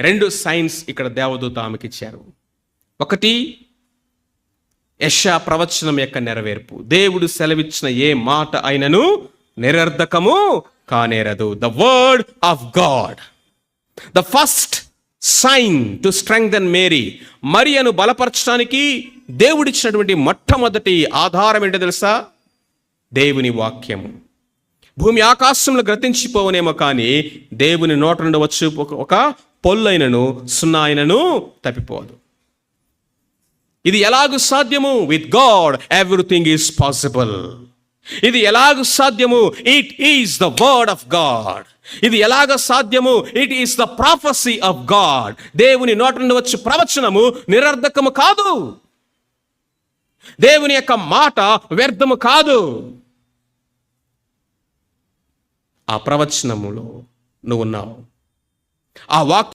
రెండు సైన్స్ ఇక్కడ దేవదూత ఆమెకి ఇచ్చారు ఒకటి యశా ప్రవచనం యొక్క నెరవేర్పు. దేవుడు సెలవిచ్చిన ఏ మాట అయినను నిరర్ధకము కానేరదు. The word of God the first sign to strengthen Mary మరియను బలపరచడానికి దేవుడిచ్చినటువంటి మొట్టమొదటి ఆధారం ఏంటో తెలుసా? దేవుని వాక్యము. భూమి ఆకాశంలో గ్రతించిపోవనేమో కానీ దేవుని నోట నుండి వచ్చి ఒక పొల్లైనను సున్నా అయినను తప్పిపోదు. ఇది ఎలాగు సాధ్యము? With God everything is possible ఇది ఎలాగు సాధ్యము? It is the word of God ఇది ఎలాగ సాధ్యము? It is the prophecy of God దేవుని నోట నుండి వచ్చి ప్రవచనము నిరర్ధకము కాదు. దేవుని యొక్క మాట వ్యర్థము కాదు. ఆ ప్రవచనములో నువ్వు ఉన్నావు ఆ వాక్